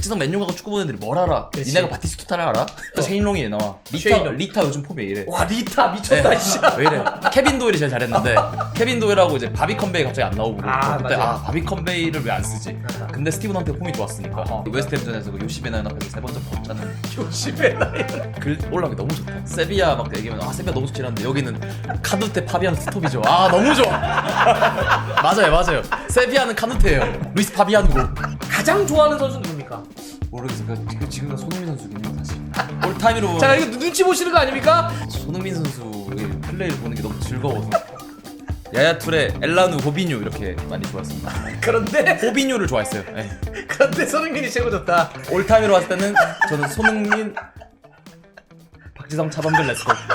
박지성 맨유 가고 축구 보는 애들이 뭘 알아? 그치. 니네가 바티스투타를 알아? 쉐인롱이 나와. 리타 쉐인롱. 리타 요즘 폼이 이래. 와 리타 미쳤다 네. 진짜. 왜 이래? 케빈 도일이 제일 잘했는데 케빈 도일하고 이제 바비 컨베이 갑자기 안 나오고 아, 그때 맞아. 아 바비 컨베이를 왜 안 쓰지? 근데 스티븐 한테 폼이 좋았으니까 어허. 웨스트햄전에서 그 요시베나연 앞에서 세 번째 조심해 나. 글 올라오기 너무 좋다. 세비야 막 얘기하면 아 세비야 너무 좋지 않는데 여기는 카누테 파비안 스톱이죠. 아 너무 좋아. 맞아요 맞아요. 세비야는 카누테예요. 루이스 파비안고. 가장 좋아하는 선수는? 모르겠어. 그, 그 지금은 손흥민 선수긴 해요 사실. 올 타임으로 자 이거 눈치 보시는 거 아닙니까? 손흥민 선수의 플레이를 보는 게 너무 즐거워서. 야야 툴의 엘라누 호비뉴 이렇게 많이 좋아했습니다. 그런데 호비뉴를 좋아했어요. 네. 그런데 손흥민이 최고 좋다. 올 타임으로 봤을 때는 저는 손흥민 박지성 차범근 렛츠고